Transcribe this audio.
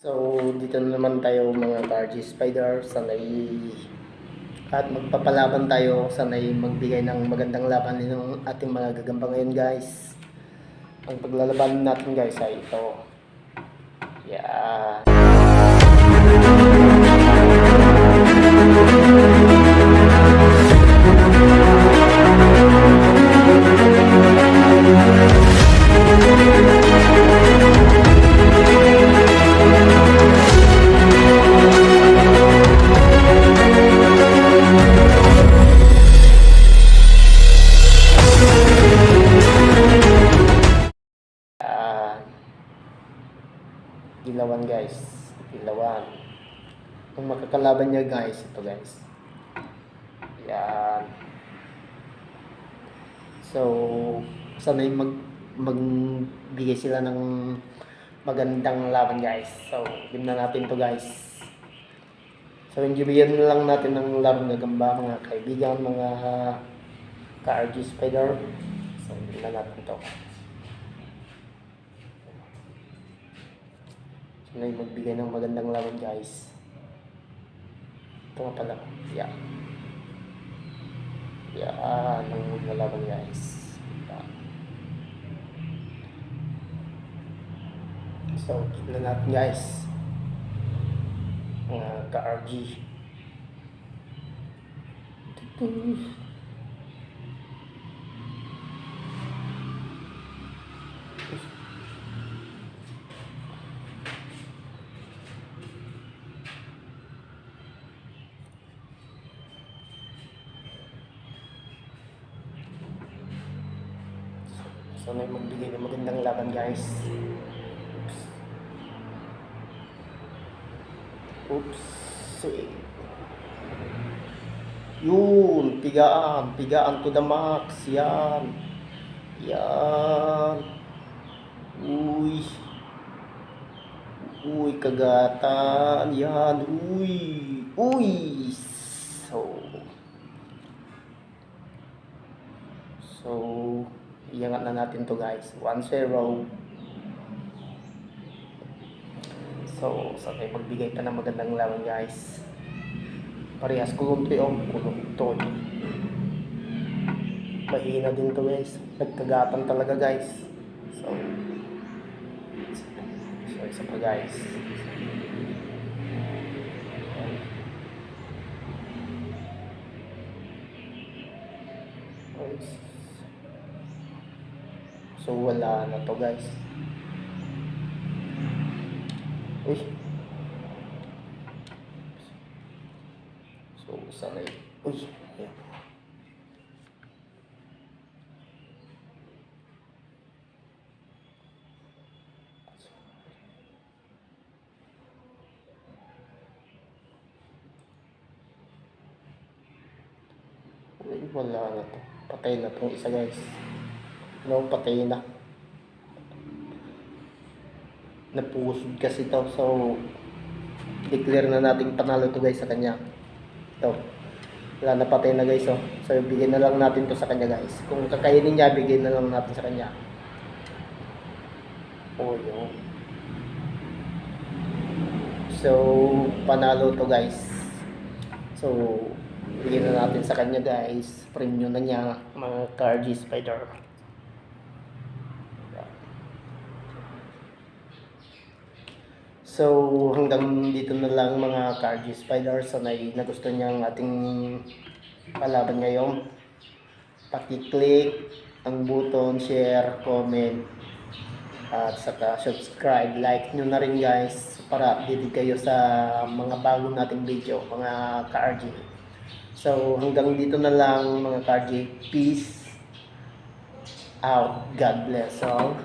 So, dito na naman tayo mga Karji Spider. Sanay at magpapalaban tayo. Sanay magbigay ng magandang laban ng ating mga gagamba ngayon guys. Ang paglalaban natin guys ay ito. Yeah. Ilawan guys. Ilawan. Kung makakalaban niya guys, ito guys. Yan. So, sanay mag magbigay sila ng magandang laban guys. So, game na natin to guys. So, enjoyin lang natin ng larong gagamba mga kaibigan, mga ka-RG Spider. So, game na natin to. Sanay magbigay ng magandang laban guys. Ito nga pala. Yeah. Yeah, ang lalaban guys. Yeah. So, tignan natin guys. Mga ka-RG. So, may magbigay ng magandang laban guys. Oops. Oops. Yun, pigaan, pigaan to the max. Yan. Yan. Uy. Uy, kagatan. Yan. Uy. Uy. So. So, iangat na natin to guys. 1-0. So, sanay magbigay pa ng magandang laban guys. Parehas kulong to yung kulong to. Mahina din to guys. Nagkagatan talaga guys. So, so isa pa guys. Guys. So wala na to guys. Uy. So sanay. Uy. Ayan. Uy, wala na to. Patay na tong isa guys. No, patay na. Napusod kasi to. So, declare na nating panalo to guys sa kanya. Ito. Wala na patay na guys. Oh. So, bigyan na lang natin to sa kanya guys. Kung kakainin niya, bigyan na lang natin sa kanya. Oh, yun. So, panalo to guys. So, bigyan na natin sa kanya guys. Premium na niya mga Cargy Spider. So, hanggang dito na lang mga Cargy Spider. Sanay na gusto niyang ating palaban ngayon. Paki-click ang button, share, comment, at saka subscribe, like nyo na rin guys para updated kayo sa mga bago nating video, mga ka-RG. So, hanggang dito na lang mga ka-RG. Peace out. God bless all.